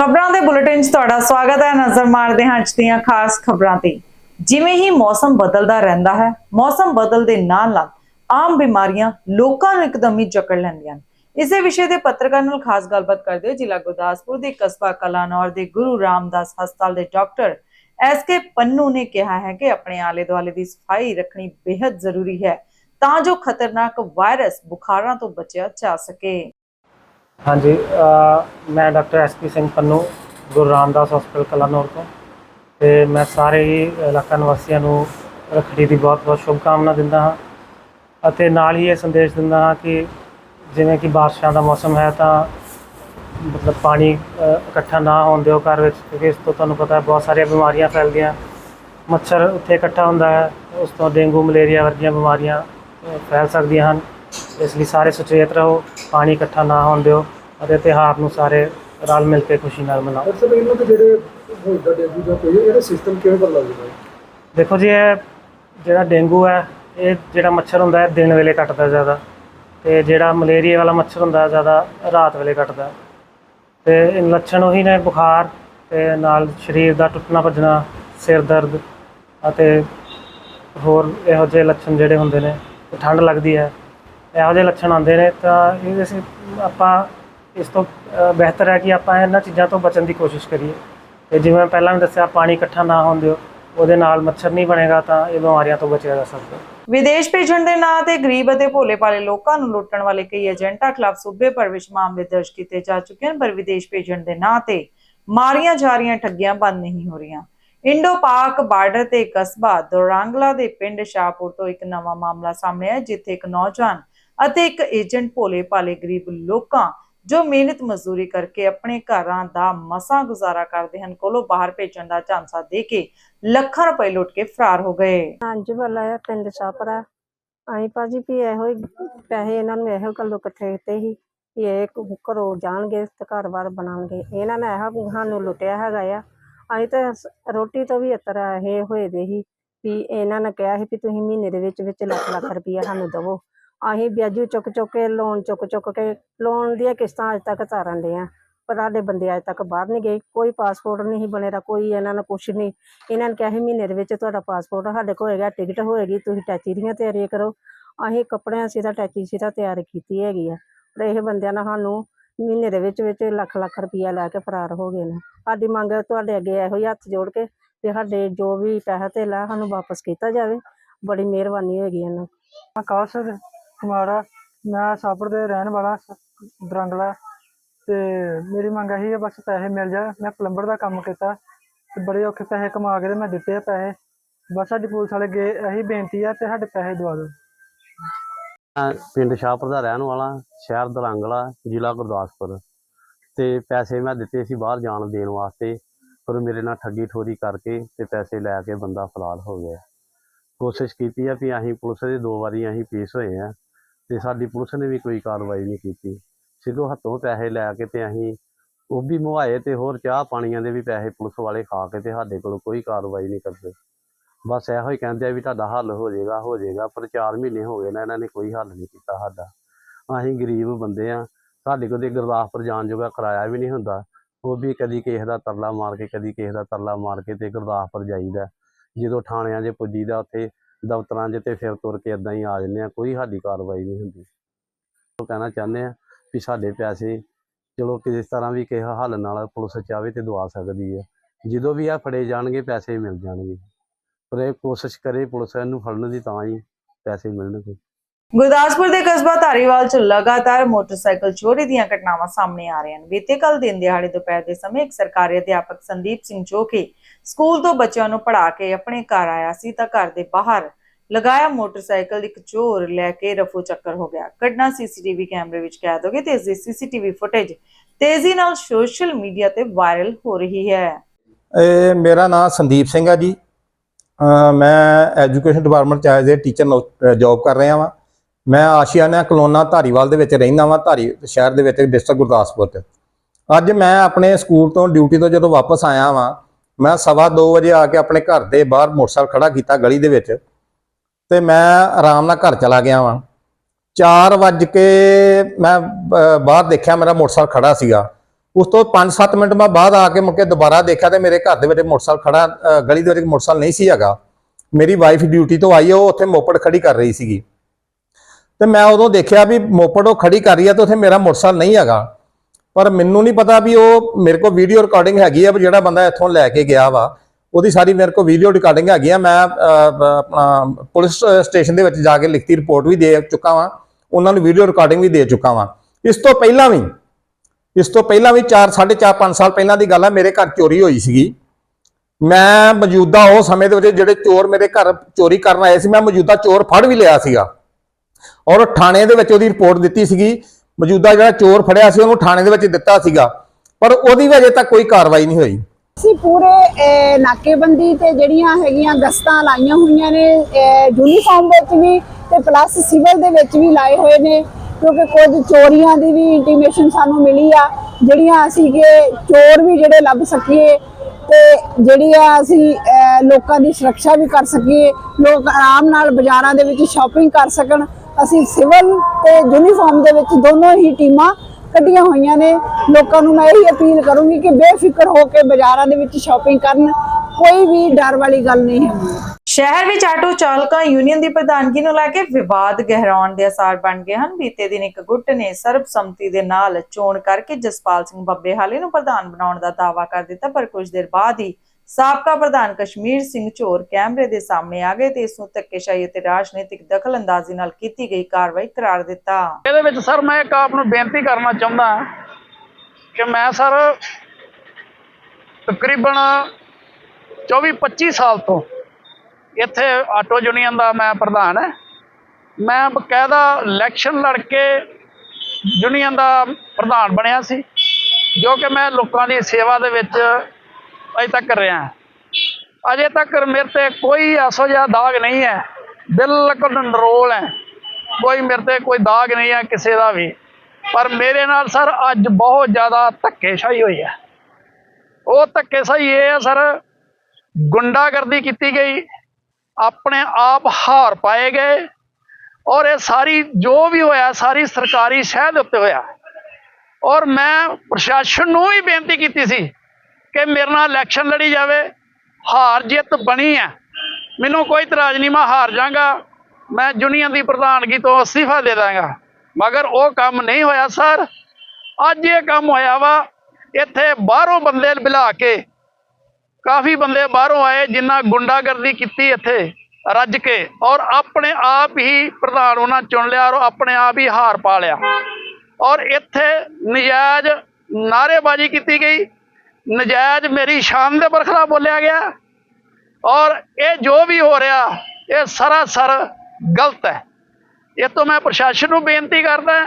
ਖਬਰਾਂ ਦੇ ਬੁਲੇਟਿਨ 'ਚ ਤੁਹਾਡਾ ਸਵਾਗਤ ਹੈ। ਨਜ਼ਰ ਮਾਰਦੇ ਹਾਂ ਅੱਜ ਦੀਆਂ ਖਾਸ ਖਬਰਾਂ ਤੇ। ਜਿਵੇਂ ਹੀ ਮੌਸਮ ਬਦਲਦਾ ਰਹਿੰਦਾ ਹੈ, ਮੌਸਮ ਬਦਲਦੇ ਨਾਲ ਨਾਲ ਆਮ ਬਿਮਾਰੀਆਂ ਲੋਕਾਂ ਨੂੰ ਇੱਕਦਮ ਹੀ ਜਕੜ ਲੈਂਦੀਆਂ ਹਨ। ਇਸੇ ਵਿਸ਼ੇ ਤੇ ਪੱਤਰਕਾਰ ਨਾਲ ਖਾਸ ਗੱਲਬਾਤ ਕਰਦੇ ਹੋਏ ਜ਼ਿਲ੍ਹਾ ਗੁਰਦਾਸਪੁਰ ਦੇ ਕਸਬਾ ਕਲਾਨੌਰ ਦੇ ਗੁਰੂ ਰਾਮਦਾਸ ਹਸਪਤਾਲ ਦੇ ਡਾਕਟਰ ਐਸ ਕੇ ਪੰਨੂ ਨੇ ਕਿਹਾ ਹੈ ਕਿ ਆਪਣੇ ਆਲੇ ਦੁਆਲੇ ਦੀ ਸਫ਼ਾਈ ਰੱਖਣੀ ਬੇहद ਜ਼ਰੂਰੀ ਹੈ ਤਾਂ ਜੋ ਖਤਰਨਾਕ ਵਾਇਰਸ ਬੁਖਾਰਾਂ ਤੋਂ ਬਚਿਆ ਜਾ ਸਕੇ। ਹਾਂਜੀ ਅ, ਮੈਂ ਡਾਕਟਰ ਐਸਪੀ ਸਿੰਘ ਪੰਨੂ ਗੁਰੂ ਰਾਮਦਾਸ ਹਸਪਤਾਲ ਕਲਾਨੌਰ ਤੋਂ। ਤੇ ਮੈਂ ਸਾਰੇ ਹੀ ਇਲਾਕਾ ਨਿਵਾਸੀਆਂ ਨੂੰ ਰੱਖੜੀ ਦੀ ਬਹੁਤ-ਬਹੁਤ ਸ਼ੁਭਕਾਮਨਾ ਦਿੰਦਾ ਹਾਂ ਅਤੇ ਨਾਲ ਹੀ ਇਹ ਸੰਦੇਸ਼ ਦਿੰਦਾ ਹਾਂ ਕਿ ਜਿਵੇਂ ਕਿ ਬਾਰਿਸ਼ਾਂ ਦਾ ਮੌਸਮ ਹੈ ਤਾਂ ਮਤਲਬ ਪਾਣੀ ਅ, ਇਕੱਠਾ ਨਾ ਹੋਣ ਦਿਓ ਘਰ ਵਿੱਚ ਕਿਉਂਕਿ ਇਸ ਤੋਂ ਤੁਹਾਨੂੰ ਪਤਾ ਹੈ ਬਹੁਤ ਸਾਰੀਆਂ ਬਿਮਾਰੀਆਂ ਫੈਲਦੀਆਂ। ਮੱਛਰ ਉੱਥੇ ਇਕੱਠਾ ਹੁੰਦਾ ਹੈ ਉਸ ਤੋਂ ਡੇਂਗੂ ਮਲੇਰੀਆ ਵਰਗੀਆਂ ਬਿਮਾਰੀਆਂ ਅ, ਫੈਲ ਸਕਦੀਆਂ ਹਨ। ਇਸ ਲਈ ਸਾਰੇ ਸੁਚੇਤ ਰਹੋ ਪਾਣੀ ਇਕੱਠਾ ਨਾ ਹੋਣ ਦਿਓ। ਅਤੇ ਤਿਉਹਾਰ ਨੂੰ ਸਾਰੇ ਰਲ ਮਿਲ ਕੇ ਖੁਸ਼ੀ ਨਾਲ ਮਨਾਓ। ਅਕਸਰ ਇਹਨਾਂ ਦੇ ਜਿਹੜੇ ਹੋਈਦਾ ਡੇਂਗੂ ਜਾਂ ਕੋਈ ਇਹਦਾ ਸਿਸਟਮ ਕਿਵੇਂ ਬਦਲ ਹੈ ਦੇਖੋ ਜੀ ਇਹ ਜਿਹੜਾ ਡੇਂਗੂ ਹੈ ਇਹ ਜਿਹੜਾ ਮੱਛਰ ਹੁੰਦਾ ਹੈ ਦਿਨ ਵੇਲੇ ਕੱਟਦਾ ਜ਼ਿਆਦਾ। ਤੇ ਜਿਹੜਾ ਮਲੇਰੀਆ ਵਾਲਾ ਮੱਛਰ ਹੁੰਦਾ ਹੈ ਜ਼ਿਆਦਾ ਰਾਤ ਵੇਲੇ ਕੱਟਦਾ ਤੇ ਇਹ ਲੱਛਣ ਉਹੀ ਨੇ ਬੁਖਾਰ ਤੇ ਨਾਲ ਸਰੀਰ ਦਾ ਟੁੱਟਣਾ ਭੱਜਣਾ ਸਿਰ ਦਰਦ ਅਤੇ ਹੋਰ ਇਹੋ ਜਿਹੇ ਲੱਛਣ ਜਿਹੜੇ ਹੁੰਦੇ ਨੇ ਠੰਡ ਲੱਗਦੀ ਹੈ। ਇਹੋ ਜਿਹੇ ਲੱਛਣ ਆਉਂਦੇ ਨੇ ਤਾਂ ਇਹ ਅਸੀਂ ਆਪਾਂ ਇਸ ਤੋਂ ਬਿਹਤਰ ਹੈ ਕਿ ਆਪਾਂ ਇਹਨਾਂ ਚੀਜ਼ਾਂ ਤੋਂ ਬਚਣ ਦੀ ਕੋਸ਼ਿਸ਼ ਕਰੀਏ। ਤੇ ਜਿਵੇਂ ਪਹਿਲਾਂ ਵੀ ਦੱਸਿਆ, ਪਾਣੀ ਇਕੱਠਾ ਨਾ ਹੋਣ ਦਿਓ, ਉਹਦੇ ਨਾਲ ਮੱਛਰ ਨਹੀਂ ਬਣੇਗਾ ਤਾਂ ਇਹ ਬਿਮਾਰੀਆਂ ਤੋਂ ਬਚਿਆ ਜਾ ਸਕਦਾ। ਵਿਦੇਸ਼ ਭੇਜਣ ਦੇ ਨਾਂ ਤੇ ਗਰੀਬ ਅਤੇ ਭੋਲੇ ਭਾਲੇ ਲੋਕਾਂ ਨੂੰ ਲੁੱਟਣ ਵਾਲੇ ਕਈ ਏਜੰਟਾਂ ਖਿਲਾਫ ਸੂਬੇ ਭਰ ਵਿੱਚ ਮਾਮਲੇ ਦਰਜ ਕੀਤੇ ਜਾ ਚੁੱਕੇ ਹਨ, ਪਰ ਵਿਦੇਸ਼ ਭੇਜਣ ਦੇ ਨਾਂ ਤੇ ਮਾਰੀਆਂ ਜਾ ਰਹੀਆਂ ਠੱਗੀਆਂ ਬੰਦ ਨਹੀਂ ਹੋ ਰਹੀਆਂ। ਇੰਡੋ ਪਾਕ ਬਾਰਡਰ ਤੇ ਕਸਬਾ ਦੋਰਾਂਗਲਾ ਦੇ ਪਿੰਡ ਸ਼ਾਹਪੁਰ ਤੋਂ ਇੱਕ ਨਵਾਂ ਮਾਮਲਾ ਸਾਹਮਣੇ ਆਇਆ, ਜਿੱਥੇ ਇੱਕ ਨੌਜਵਾਨ ਅਤੇ ਇੱਕ ਏਜੰਟ ਭੋਲੇ ਭਾਲੇ ਗਰੀਬ ਲੋਕਾਂ ਜੋ ਮਿਹਨਤ ਮਜ਼ਦੂਰੀ ਕਰਕੇ ਆਪਣੇ ਘਰਾਂ ਦਾ ਮਸਾਂ ਗੁਜ਼ਾਰਾ ਕਰਦੇ ਹਨ, ਕੋਲੋਂ ਬਾਹਰ ਭੇਜਣ ਦਾ ਝਾਂਸਾ ਦੇ ਕੇ ਲੱਖਾਂ ਰੁਪਏ ਲੁੱਟ ਕੇ ਫਰਾਰ ਹੋ ਗਏ। ਹਾਂਜੀ ਭਲਾ ਇਹ ਪਿੰਡ ਛਾਪਰਾ। ਅਸੀਂ ਭਾਜੀ ਵੀ ਇਹੋ ਹੀ ਪੈਸੇ ਇਹਨਾਂ ਨੂੰ ਇਹੋ ਗੱਲੋਂ ਇਕੱਠੇ ਕੀਤੇ ਸੀ ਵੀ ਇਹ ਘ- ਘਰੋਂ ਜਾਣਗੇ ਤੇ ਘਰ-ਬਾਰ ਬਣਾਉਣਗੇ। ਇਹਨਾਂ ਨੇ ਇਹੋ ਸਾਨੂੰ ਲੁੱਟਿਆ ਹੈਗਾ ਆ। ਅਸੀਂ ਤਾਂ ਸ- ਰੋਟੀ ਤੋਂ ਵੀ ਇਤਰ ਇਹ ਹੋਏ ਦੇ ਸੀ ਵੀ ਇਹਨਾਂ ਨੇ ਕਿਹਾ ਸੀ ਵੀ ਤੁਸੀਂ ਮਹੀਨੇ ਦੇ ਵਿੱਚ ਵਿੱਚ ਲੱਖ ਲੱਖ ਰੁਪਈਆ ਸਾਨੂੰ ਦਵੋ। ਅਸੀਂ ਵਿਆਜੂ ਚੁੱਕ ਚੁੱਕ ਕੇ, ਲੋਨ ਚੁੱਕ ਚੁੱਕ ਕੇ, ਲੋਨ ਦੀਆਂ ਕਿਸ਼ਤਾਂ ਅੱਜ ਤੱਕ ਤਾਰਨ ਦੇ ਆ ਪਰ ਸਾਡੇ ਬੰਦੇ ਅੱਜ ਤੱਕ ਬਾਹਰ ਨਹੀਂ ਗਏ। ਕੋਈ ਪਾਸਪੋਰਟ ਨਹੀਂ ਸੀ ਬਣੇਦਾ ਕੋਈ ਇਹਨਾਂ ਨੂੰ ਕੁਛ ਨਹੀਂ। ਇਹਨਾਂ ਨੇ ਕਿਹਾ ਸੀ ਮਹੀਨੇ ਦੇ ਵਿੱਚ ਤੁਹਾਡਾ ਪਾਸਪੋਰਟ ਸਾਡੇ ਕੋਲ ਹੋਏਗਾ, ਟਿਕਟ ਹੋਏਗੀ, ਤੁਸੀਂ ਟੈਚੀ ਦੀਆਂ ਤਿਆਰੀਆਂ ਕਰੋ। ਅਸੀਂ ਕੱਪੜਿਆਂ ਸਿਰਾ ਟੈਚੀ ਸਿਰਾ ਤਿਆਰ ਕੀਤੀ ਹੈਗੀ ਆ। ਪਰ ਇਹ ਬੰਦਿਆਂ ਨੇ ਸਾਨੂੰ ਮਹੀਨੇ ਦੇ ਵਿੱਚ ਵਿੱਚ ਲੱਖ ਲੱਖ ਰੁਪਈਆ ਲੈ ਕੇ ਫਰਾਰ ਹੋ ਗਏ ਨੇ। ਸਾਡੀ ਮੰਗ ਤੁਹਾਡੇ ਅੱਗੇ ਇਹੋ ਹੀ ਹੱਥ ਜੋੜ ਕੇ ਵੀ ਸਾਡੇ ਜੋ ਵੀ ਪੈਸਾ 'ਤੇ ਧੇਲਾ ਸਾਨੂੰ ਵਾਪਸ ਕੀਤਾ ਜਾਵੇ। ਬੜੀ ਮਿਹਰਬਾਨੀ ਹੋਏਗੀ ਇਹਨਾਂ ਆਕਾਸ਼ ਕੁਮਾਰਾ, ਮੈਂ ਸਾਪੜ ਦੇ ਰਹਿਣ ਵਾਲਾ ਸ- ਦਰੰਗਲਾ। ਤੇ ਮੇਰੀ ਮੰਗ ਇਹੀ ਹੈ, ਬਸ ਪੈਸੇ ਮਿਲ ਜਾਣ। ਮੈਂ ਪਲੰਬਰ ਦਾ ਕੰਮ ਕੀਤਾ ਤੇ ਬੜੇ ਔਖੇ ਪੈਸੇ ਕਮਾ ਕੇ ਤੇ ਮੈਂ ਦਿੱਤੇ ਆ ਪੈਸੇ। ਬਸ ਸਾਡੀ ਪੁਲਿਸ ਵਾਲੇ ਗਏ ਇਹੀ ਬੇਨਤੀ ਆ ਤੇ ਸਾਡੇ ਪੈਸੇ ਦਵਾ ਦਿਓ। ਮੈਂ ਪਿੰਡ ਸ਼ਾਹਪੁਰ ਦਾ ਰਹਿਣ ਵਾਲਾ, ਸ਼ਹਿਰ ਦਰੰਗਲਾ, ਜ਼ਿਲ੍ਹਾ ਗੁਰਦਾਸਪੁਰ। ਤੇ ਪੈਸੇ ਮੈਂ ਦਿੱਤੇ ਸੀ ਬਾਹਰ ਜਾਣ ਦੇਣ ਵਾਸਤੇ, ਪਰ ਮੇਰੇ ਨਾਲ ਠੱਗੀ ਠੋਰੀ ਕਰਕੇ ਤੇ ਪੈਸੇ ਲੈ ਕੇ ਬੰਦਾ ਫਰਾਰ ਹੋ ਗਿਆ। ਕੋਸ਼ਿਸ਼ ਕੀਤੀ ਆ ਵੀ ਅਸੀਂ ਪੁਲਿਸ ਦੇ ਦੋ ਵਾਰੀ ਅਸੀਂ ਪੇਸ਼ ਹੋਏ ਆ। ਤੇ ਸਾਡੀ ਪੁਲਿਸ ਨੇ ਵੀ ਕੋਈ ਕਾਰਵਾਈ ਨਹੀਂ ਕੀਤੀ। ਸਿੱਧੋ ਹੱਥੋਂ ਪੈਸੇ ਲੈ ਕੇ ਤੇ ਅਸੀਂ ਉਹ ਵੀ ਮੁਹਾਏ ਤੇ ਹੋਰ ਚਾਹ ਪਾਣੀਆਂ ਦੇ ਵੀ ਪੈਸੇ ਪੁਲਿਸ ਵਾਲੇ ਖਾ ਕੇ ਤੇ ਸਾਡੇ ਕੋਲ ਕੋਈ ਕਾਰਵਾਈ ਨਹੀਂ ਕਰਦੇ। ਬਸ ਇਹੋ ਹੀ ਕਹਿੰਦੇ ਆ ਵੀ ਤੁਹਾਡਾ ਹੱਲ ਹੋ ਜਾਏਗਾ ਹੋ ਜਾਏਗਾ, ਪਰ 4 ਮਹੀਨੇ ਹੋ ਗਏ ਨਾ ਇਹਨਾਂ ਨੇ ਕੋਈ ਹੱਲ ਨਹੀਂ ਕੀਤਾ ਸਾਡਾ। ਅਸੀਂ ਗਰੀਬ ਬੰਦੇ ਆ, ਸਾਡੇ ਕੋਲ ਤੇ ਗੁਰਦਾਸਪੁਰ ਜਾਣ ਜੋਗਾ ਕਿਰਾਇਆ ਵੀ ਨਹੀਂ ਹੁੰਦਾ। ਉਹ ਵੀ ਕਦੀ ਕਿਸੇ ਦਾ ਤਰਲਾ ਮਾਰ ਕੇ, ਕਦੀ ਕਿਸੇ ਦਾ ਤਰਲਾ ਮਾਰ ਕੇ ਤੇ ਗੁਰਦਾਸਪੁਰ ਜਾਈਦਾ। ਜਦੋਂ ਥਾਣਿਆਂ 'ਚ ਪੁੱਜੀਦਾ ਉੱਥੇ ਦਫ਼ਤਰਾਂ 'ਚ ਤੇ ਫਿਰ ਤੁਰ ਕੇ ਇਦਾਂ ਹੀ ਆ ਜਾਂਦੇ ਆ ਕੋਈ ਸਾਡੀ ਕਾਰਵਾਈ ਨਹੀਂ ਹੁੰਦੀ। ਉਹ ਕਹਿਣਾ ਚਾਹੁੰਦੇ ਆ ਵੀ ਸਾਡੇ ਪੈਸੇ ਚਲੋ ਕਿਸੇ ਤਰ੍ਹਾਂ ਵੀ ਕਿਸੇ ਹੱਲ ਨਾਲ ਪੁਲਿਸ ਚਾਹਵੇ ਤੇ ਦਵਾ ਸਕਦੀ ਹੈ। ਜਦੋਂ ਵੀ ਆ ਫੜੇ ਜਾਣਗੇ ਪੈਸੇ ਮਿਲ ਜਾਣਗੇ। ਪਰ ਇਹ ਕੋਸ਼ਿਸ਼ ਕਰੇ ਪੁਲਿਸ ਇਹਨੂੰ ਫੜਨ ਦੀ ਤਾਂ ਹੀ ਪੈਸੇ ਮਿਲਣਗੇ। ਗੁਰਦਾਸਪੁਰ ਦੇ ਕਸਬਾ ਧਾਰੀਵਾਲ 'ਚ ਲਗਾਤਾਰ ਮੋਟਰਸਾਈਕਲ ਚੋਰੀ ਦੀਆਂ ਘਟਨਾਵਾਂ ਸਾਹਮਣੇ ਆ ਰਹੀਆਂ ਹਨ ਬੀਤੇ ਕੱਲ ਦਿਨ ਦਿਹਾੜੇ ਦੁਪਹਿਰ ਦੇ ਸਮੇਂ ਇੱਕ ਸਰਕਾਰੀ ਅਧਿਆਪਕ ਸੰਦੀਪ ਸਿੰਘ ਜੋ ਕਿ ਸਕੂਲ ਤੋਂ ਬੱਚਿਆਂ ਨੂੰ ਪੜ੍ਹਾ ਕੇ ਆਪਣੇ ਘਰ ਆਇਆ ਸੀ ਤਾਂ ਘਰ ਦੇ ਬਾਹਰ ਲਗਾਇਆ ਮੋਟਰਸਾਈਕਲ, ਇੱਕ ਚੋਰ ਲੈ ਕੇ ਰਫੂ ਚੱਕਰ ਹੋ ਗਿਆ। ਘਟਨਾ ਸੀਸੀਟੀਵੀ ਕੈਮਰੇ ਵਿੱਚ ਕੈਦ ਹੋ ਗਈ ਤੇ ਇਸ ਦੀ ਸੀਸੀਟੀਵੀ ਫੁਟੇਜ ਤੇਜ਼ੀ ਨਾਲ ਸੋਸ਼ਲ ਮੀਡੀਆ ਤੇ ਵਾਇਰਲ ਹੋ ਰਹੀ ਹੈ। ਇਹ ਮੇਰਾ ਨਾਮ ਸੰਦੀਪ ਸਿੰਘ ਆ ਜੀ। ਮੈਂ ਐਜੂਕੇਸ਼ਨ ਡਿਪਾਰਟਮੈਂਟ ਚ ਐਜ਼ ਏ ਟੀਚਰ ਜੌਬ ਕਰ ਰਿਹਾ ਵਾਂ। ਮੈਂ ਆਸ਼ੀਆਨਾ ਕਲੋਨਾ ਧਾਰੀਵਾਲ ਦੇ ਵਿੱਚ ਰਹਿੰਦਾ ਵਾਂ, ਧਾਰੀ ਸ਼ਹਿਰ ਦੇ ਵਿੱਚ, ਡਿਸਟ੍ਰਿਕਟ ਗੁਰਦਾਸਪੁਰ ਚ। ਅੱਜ ਮੈਂ ਆਪਣੇ ਸਕੂਲ ਤੋਂ ਡਿਊਟੀ ਤੋਂ ਜਦੋਂ ਵਾਪਸ ਆਇਆ ਵਾਂ, ਮੈਂ ਸਵਾ ਦੋ ਵਜੇ ਆ ਕੇ ਆਪਣੇ ਘਰ ਦੇ ਬਾਹਰ ਮੋਟਰਸਾਈਕਲ ਖੜਾ ਕੀਤਾ ਗਲੀ ਦੇ ਵਿੱਚ ਤੇ ਮੈਂ ਆਰਾਮ ਨਾਲ ਘਰ ਚਲਾ ਗਿਆ ਵਾਂ। 4 ਵਜੇ ਕੇ ਮੈਂ ਬਾਹਰ ਦੇਖਿਆ ਮੇਰਾ ਮੋਟਰਸਾਈਕਲ ਖੜਾ ਸੀਗਾ। ਉਸ ਤੋਂ 5-7 ਮਿੰਟ ਮੈਂ ਬਾਅਦ ਆ ਕੇ ਮੁੜ ਦੁਬਾਰਾ ਦੇਖਿਆ ਤੇ ਮੇਰੇ ਘਰ ਦੇ ਵਿੱਚ ਮੋਟਰਸਾਈਕਲ ਖੜਾ ਗਲੀ ਦੇ ਵਿੱਚ ਮੋਟਰਸਾਈਕਲ ਨਹੀਂ ਸੀ ਹੈਗਾ। ਮੇਰੀ ਵਾਈਫ ਡਿਊਟੀ ਤੋਂ ਆਈ, ਉਹ ਉੱਥੇ ਮੋਪੜ ਖੜੀ ਕਰ ਰਹੀ ਸੀਗੀ। ਤੇ ਮੈਂ ਉਦੋਂ ਦੇਖਿਆ ਵੀ ਮੋਪੜ ਉਹ ਖੜੀ ਕਰ ਰਹੀ ਹੈ ਤੇ ਉੱਥੇ ਮੇਰਾ ਮੋਟਰਸਾਈਕਲ ਨਹੀਂ ਹੈਗਾ। ਪਰ ਮੈਨੂੰ ਨਹੀਂ ਪਤਾ ਵੀ ਉਹ ਮੇਰੇ ਕੋਲ ਵੀਡੀਓ ਰਿਕਾਰਡਿੰਗ ਹੈਗੀ ਆ ਵੀ ਜਿਹੜਾ ਬੰਦਾ ਇੱਥੋਂ ਲੈ ਕੇ ਗਿਆ ਵਾ, ਉਹਦੀ ਸਾਰੀ ਮੇਰੇ ਕੋਲ ਵੀਡੀਓ ਰਿਕਾਰਡਿੰਗ ਹੈਗੀ ਆ। ਮੈਂ ਆਪਣਾ ਪੁਲਿਸ ਸਟੇਸ਼ਨ ਦੇ ਵਿੱਚ ਜਾ ਕੇ ਲਿਖਤੀ ਰਿਪੋਰਟ ਵੀ ਦੇ ਚੁੱਕਾ ਵਾਂ। ਉਹਨਾਂ ਨੂੰ ਵੀਡੀਓ ਰਿਕਾਰਡਿੰਗ ਵੀ ਦੇ ਚੁੱਕਾ ਵਾਂ। ਇਸ ਤੋਂ ਪਹਿਲਾਂ ਵੀ, ਇਸ ਤੋਂ ਪਹਿਲਾਂ ਵੀ 4 4.5 5 ਸਾਲ ਪਹਿਲਾਂ ਦੀ ਗੱਲ ਆ, ਮੇਰੇ ਘਰ ਚੋਰੀ ਹੋਈ ਸੀਗੀ। ਮੈਂ ਮੌਜੂਦਾ ਉਹ ਸਮੇਂ ਦੇ ਵਿੱਚ ਜਿਹੜੇ ਚੋਰ ਮੇਰੇ ਘਰ ਚੋਰੀ ਕਰਨ ਆਏ ਸੀ, ਮੈਂ ਮੌਜੂਦਾ ਚੋਰ ਫੜ ਵੀ ਲਿਆ ਸੀਗਾ। ਔਰ ਥਾਣੇ ਦੇ ਵਿੱਚ ਉਹਦੀ ਰਿਪੋਰਟ ਦਿੱਤੀ ਸੀਗੀ। ਮੌਜੂਦਾ ਜਿਹੜਾ ਚੋਰ ਫੜਿਆ ਸੀ, ਉਹਨੂੰ ਥਾਣੇ ਦੇ ਵਿੱਚ ਦਿੱਤਾ ਸੀਗਾ। ਪਰ ਉਹਦੀ ਵੀ ਤੱਕ ਕੋਈ ਕਾਰਵਾਈ ਨਹੀਂ ਹੋਈ। ਅਸੀਂ ਪੂਰੇ ਨਾਕੇਬੰਦੀ ਤੇ ਜਿਹੜੀਆਂ ਹੈਗੀਆਂ ਗਸਤਾਂ ਲਾਈਆਂ ਹੋਈਆਂ ਨੇ ਯੂਨੀਫਾਰਮ ਵਿੱਚ ਵੀ ਤੇ ਪਲੱਸ ਸਿਵਲ ਦੇ ਵਿੱਚ ਵੀ ਲਾਏ ਹੋਏ ਨੇ, ਕਿਉਂਕਿ ਕੁਝ ਚੋਰੀਆਂ ਦੀ ਵੀ ਇੰਟੀਮੇਸ਼ਨ ਸਾਨੂੰ ਮਿਲੀ ਆ, ਜਿਹੜੀਆਂ ਅਸੀਂ ਕਿ ਚੋਰ ਵੀ ਜਿਹੜੇ ਲੱਭ ਸਕੀਏ ਤੇ ਜਿਹੜੀ ਆ ਅਸੀਂ ਲੋਕਾਂ ਦੀ ਸੁਰੱਖਿਆ ਵੀ ਕਰ ਸਕੀਏ, ਲੋਕ ਆਰਾਮ ਨਾਲ ਬਾਜ਼ਾਰਾਂ ਦੇ ਵਿੱਚ ਸ਼ਾਪਿੰਗ ਕਰ ਸਕਣ ਅਸੀਂ ਸਿਵਲ ਤੇ ਯੂਨੀਫਾਰਮ ਦੇ ਵਿੱਚ ਦੋਨੋਂ ਹੀ ਟੀਮਾਂ ਕੱਢੀਆਂ ਹੋਈਆਂ ਨੇ। ਲੋਕਾਂ ਨੂੰ ਮੈਂ ਇਹੀ ਅਪੀਲ ਕਰੂੰਗੀ ਕਿ ਬੇਫਿਕਰ ਹੋ ਕੇ ਬਾਜ਼ਾਰਾਂ ਦੇ ਵਿੱਚ ਸ਼ਾਪਿੰਗ ਕਰਨ। ਕੋਈ ਵੀ ਡਰ ਵਾਲੀ ਗੱਲ ਨਹੀਂ ਹੈ। ਸ਼ਹਿਰ ਵਿੱਚ ਆਟੋ ਚਾਲਕਾਂ ਯੂਨੀਅਨ ਦੀ ਪ੍ਰਧਾਨਗੀ ਨੂੰ ਲੈ ਕੇ ਵਿਵਾਦ ਗਹਿਰਾਉਣ ਦੇ ਅਸਾਰ ਬਣ ਗਏ ਹਨ। ਬੀਤੇ ਦਿਨ ਇੱਕ ਗੁੱਟ ਨੇ ਸਰਬਸੰਮਤੀ ਦੇ ਨਾਲ ਚੋਣ ਕਰਕੇ ਜਸਪਾਲ ਸਿੰਘ ਬੱਬੇ ਨੂੰ ਪ੍ਰਧਾਨ ਬਣਾਉਣ ਦਾ ਦਾਅਵਾ ਕਰ ਦਿੱਤਾ, ਪਰ ਕੁਝ ਦੇਰ ਬਾਅਦ ਹੀ ਸਾਬਕਾ ਪ੍ਰਧਾਨ ਕਸ਼ਮੀਰ ਸਿੰਘ ਝੋਰ ਕੈਮਰੇ ਦੇ ਸਾਹਮਣੇ ਆ ਗਏ ਤੇ ਇਸ ਨੂੰ ਧੱਕੇਸ਼ਾਹੀ ਅਤੇ ਰਾਜਨੀਤਿਕ ਦਖਲਅੰਦਾਜ਼ੀ ਨਾਲ ਕੀਤੀ ਗਈ ਕਾਰਵਾਈ ਕਰਾਰ ਦਿੱਤਾ। ਇਹਦੇ ਵਿੱਚ ਸਰ, ਮੈਂ ਇੱਕ ਆਪ ਨੂੰ ਬੇਨਤੀ ਕਰਨਾ ਚਾਹੁੰਦਾ ਕਿ ਮੈਂ ਸਰ ਤਕਰੀਬਨ 24 25 ਸਾਲ ਤੋਂ ਇੱਥੇ ਆਟੋ ਯੂਨੀਅਨ ਦਾ ਮੈਂ ਪ੍ਰਧਾਨ ਹੈ। ਮੈਂ ਬਕਾਇਦਾ ਇਲੈਕਸ਼ਨ ਲੜ ਕੇ ਯੂਨੀਅਨ ਦਾ ਪ੍ਰਧਾਨ ਬਣਿਆ ਸੀ, ਜੋ ਕਿ ਮੈਂ ਲੋਕਾਂ ਦੀ ਸੇਵਾ ਦੇ ਵਿੱਚ ਅਜੇ ਤੱਕ ਰਿਹਾ। ਅਜੇ ਤੱਕ ਮੇਰੇ ਤੇ ਕੋਈ ਐਸੋ ਜਿਹਾ ਦਾਗ ਨਹੀਂ ਹੈ। ਬਿਲਕੁਲ ਨਰੋਲ ਹੈ। ਕੋਈ ਮੇਰੇ ਤੇ ਕੋਈ ਦਾਗ ਨਹੀਂ ਹੈ ਕਿਸੇ ਦਾ ਵੀ। ਪਰ ਮੇਰੇ ਨਾਲ ਸਰ ਅੱਜ ਬਹੁਤ ਜ਼ਿਆਦਾ ਧੱਕੇਸ਼ਾਹੀ ਹੋਈ ਹੈ। ਉਹ ਧੱਕੇਸ਼ਾਹੀ ਇਹ ਹੈ ਸਰ, ਗੁੰਡਾਗਰਦੀ ਕੀਤੀ ਗਈ। ਆਪਣੇ ਆਪ ਹਾਰ ਪਾਏ ਗਏ। ਔਰ ਇਹ ਸਾਰੀ ਜੋ ਵੀ ਹੋਇਆ, ਸਾਰੀ ਸਰਕਾਰੀ ਸ਼ਹਿ ਦੇ ਉੱਤੇ ਹੋਇਆ। ਔਰ ਮੈਂ ਪ੍ਰਸ਼ਾਸਨ ਨੂੰ ਵੀ ਬੇਨਤੀ ਕੀਤੀ ਸੀ ਕਿ ਮੇਰੇ ਨਾਲ ਇਲੈਕਸ਼ਨ ਲੜੀ ਜਾਵੇ, ਹਾਰ ਜਿੱਤ ਬਣੀ ਹੈ। ਮੈਨੂੰ ਕੋਈ ਇਤਰਾਜ਼ ਨਹੀਂ, ਮੈਂ ਹਾਰ ਜਾਗਾ ਮੈਂ ਯੂਨੀਅਨ ਦੀ ਪ੍ਰਧਾਨਗੀ ਤੋਂ ਅਸਤੀਫਾ ਦੇ ਦਾਂਗਾ। ਮਗਰ ਉਹ ਕੰਮ ਨਹੀਂ ਹੋਇਆ, ਸਰ। ਅੱਜ ਇਹ ਕੰਮ ਹੋਇਆ ਵਾ, ਇੱਥੇ ਬਾਹਰੋਂ ਬੰਦੇ ਬੁਲਾ ਕੇ, ਕਾਫੀ ਬੰਦੇ ਬਾਹਰੋਂ ਆਏ ਜਿਨ੍ਹਾਂ ਗੁੰਡਾਗਰਦੀ ਕੀਤੀ ਇੱਥੇ, ਰੱਜ ਕੇ, ਔਰ ਆਪਣੇ ਆਪ ਹੀ ਪ੍ਰਧਾਨ ਉਹਨਾਂ ਚੁਣ ਲਿਆ ਔਰ ਆਪਣੇ ਆਪ ਹੀ ਹਾਰ ਪਾ ਲਿਆ। ਔਰ ਇੱਥੇ ਨਜਾਇਜ਼ ਨਾਅਰੇਬਾਜ਼ੀ ਕੀਤੀ ਗਈ। ਨਜਾਇਜ਼ ਮੇਰੀ ਸ਼ਾਨ ਦੇ ਬਰਖਲਾ ਬੋਲਿਆ ਗਿਆ। ਔਰ ਇਹ ਜੋ ਵੀ ਹੋ ਰਿਹਾ, ਇਹ ਸਰਾਸਰ ਗਲਤ ਹੈ। ਇਹ ਤੋਂ ਮੈਂ ਪ੍ਰਸ਼ਾਸਨ ਨੂੰ ਬੇਨਤੀ ਕਰਦਾ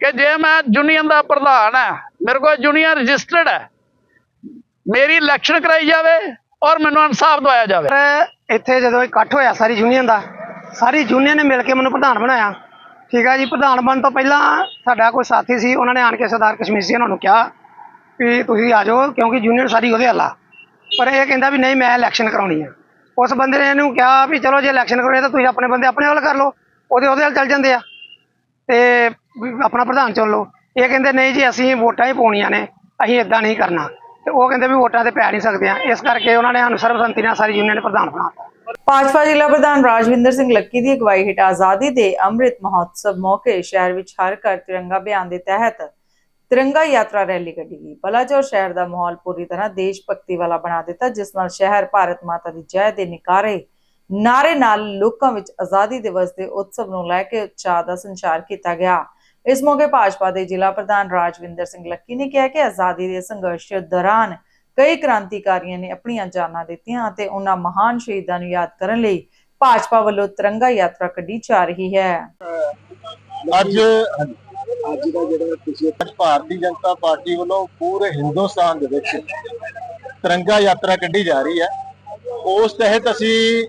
ਕਿ ਜੇ ਮੈਂ ਯੂਨੀਅਨ ਦਾ ਪ੍ਰਧਾਨ ਹੈ, ਮੇਰੇ ਕੋਲ ਯੂਨੀਅਨ ਰਜਿਸਟਰਡ ਹੈ, ਮੇਰੀ ਇਲੈਕਸ਼ਨ ਕਰਾਈ ਜਾਵੇ ਔਰ ਮੈਨੂੰ ਇਨਸਾਫ ਦਵਾਇਆ ਜਾਵੇ। ਪਰ ਇੱਥੇ ਜਦੋਂ ਇਕੱਠ ਹੋਇਆ ਸਾਰੀ ਯੂਨੀਅਨ ਦਾ, ਸਾਰੀ ਯੂਨੀਅਨ ਨੇ ਮਿਲ ਕੇ ਮੈਨੂੰ ਪ੍ਰਧਾਨ ਬਣਾਇਆ। ਠੀਕ ਹੈ ਜੀ, ਪ੍ਰਧਾਨ ਬਣਨ ਤੋਂ ਪਹਿਲਾਂ ਸਾਡਾ ਕੋਈ ਸਾਥੀ ਸੀ, ਉਹਨਾਂ ਨੇ ਆਣ ਕੇ ਸਰਦਾਰ ਕਸ਼ਮੀਰ ਸਿੰਘ ਉਹਨਾਂ ਨੂੰ ਕਿਹਾ ਵੀ ਤੁਸੀਂ ਆ ਜਾਓ ਕਿਉਂਕਿ ਯੂਨੀਅਨ ਸਾਰੀ ਉਹਦੇ ਹੱਲਾ ਪਰ ਇਹ ਕਹਿੰਦਾ ਵੀ ਨਹੀਂ, ਮੈਂ ਇਲੈਕਸ਼ਨ ਕਰਾਉਣੀ ਆ। ਉਸ ਬੰਦੇ ਨੇ ਇਹਨੂੰ ਕਿਹਾ ਵੀ ਚਲੋ ਜੇ ਇਲੈਕਸ਼ਨ ਕਰਾਉਣੀ ਤਾਂ ਤੁਸੀਂ ਆਪਣੇ ਬੰਦੇ ਆਪਣੇ ਵੱਲ ਕਰ ਲਓ, ਉਹਦੇ ਉਹਦੇ ਵੱਲ ਚੱਲ ਜਾਂਦੇ ਆ। ਤੇ ਆਪਣਾ ਪ੍ਰਧਾਨ ਚੁਣ ਲਓ। ਇਹ ਕਹਿੰਦੇ ਨਹੀਂ ਜੀ, ਅਸੀਂ ਵੋਟਾਂ ਹੀ ਪਾਉਣੀਆਂ ਨੇ, ਅਸੀਂ ਇਦਾਂ ਨਹੀਂ ਕਰਨਾ। ਤੇ ਉਹ ਕਹਿੰਦੇ ਵੀ ਵੋਟਾਂ ਤੇ ਪੈ ਨਹੀਂ ਸਕਦੇ ਆ। ਇਸ ਕਰਕੇ ਉਹਨਾਂ ਨੇ ਸਾਨੂੰ ਸਰਬਸੰਮਤੀ ਨਾਲ ਸਾਰੀ ਯੂਨੀਅਨ ਨੇ ਪ੍ਰਧਾਨ ਬਣਾਤਾ ਭਾਜਪਾ ਜ਼ਿਲ੍ਹਾ ਪ੍ਰਧਾਨ ਰਾਜਵਿੰਦਰ ਸਿੰਘ ਲੱਕੀ ਦੀ ਅਗਵਾਈ ਹੇਠ ਆਜ਼ਾਦੀ ਦੇ ਅੰਮ੍ਰਿਤ ਮਹੋਤਸਵ ਮੌਕੇ ਸ਼ਹਿਰ ਵਿੱਚ ਹਰ ਘਰ ਤਿਰੰਗਾ ਅਭਿਆਨ ਦੇ ਤਹਿਤ ਤਿਰੰਗਾ ਯਾਤਰਾ ਰੈਲੀ ਕੱਢੀ ਗਈ। ਬਲਾਚੌਰ ਸ਼ਹਿਰ ਦਾ ਮਾਹੌਲ ਪੂਰੀ ਤਰ੍ਹਾਂ ਦੇਸ਼ ਭਗਤੀ ਵਾਲਾ ਬਣਾ ਦਿੱਤਾ, ਜਿਸ ਨਾਲ ਸ਼ਹਿਰ ਭਾਰਤ ਮਾਤਾ ਦੀ ਜੈ ਦੇ ਨਿਕਾਰੇ ਨਾਰੇ ਨਾਲ ਲੋਕਾਂ ਵਿੱਚ ਆਜ਼ਾਦੀ ਦਿਵਸ ਦੇ ਉਤਸਵ ਨੂੰ ਲੈ ਕੇ ਉਤਸ਼ਾਹ ਦਾ ਸੰਚਾਰ ਕੀਤਾ ਗਿਆ। ਇਸ ਮੌਕੇ ਭਾਜਪਾ ਦੇ ਜ਼ਿਲ੍ਹਾ ਪ੍ਰਧਾਨ ਰਾਜਵਿੰਦਰ ਸਿੰਘ ਲੱਕੀ ਨੇ ਕਿਹਾ ਕਿ ਆਜ਼ਾਦੀ ਦੇ ਸੰਘਰਸ਼ ਦੌਰਾਨ ਕਈ ਕ੍ਰਾਂਤੀਕਾਰੀਆਂ ਨੇ ਆਪਣੀਆਂ ਜਾਨਾਂ ਦਿੱਤੀਆਂ ਅਤੇ ਉਹਨਾਂ ਮਹਾਨ ਸ਼ਹੀਦਾਂ ਨੂੰ ਯਾਦ ਕਰਨ ਲਈ ਭਾਜਪਾ ਵੱਲੋਂ ਤਿਰੰਗਾ ਯਾਤਰਾ ਕੱਢੀ ਜਾ ਰਹੀ ਹੈ। ਅੱਜ ਅੱਜ ਦਾ ਜਿਹੜਾ ਤੁਸੀਂ ਭਾਰਤੀ ਜਨਤਾ ਪਾਰਟੀ ਵੱਲੋਂ ਪੂਰੇ ਹਿੰਦੁਸਤਾਨ ਦੇ ਵਿੱਚ ਤਿਰੰਗਾ ਯਾਤਰਾ ਕੱਢੀ ਜਾ ਰਹੀ ਹੈ। ਉਸ ਤਹਿਤ ਅਸੀਂ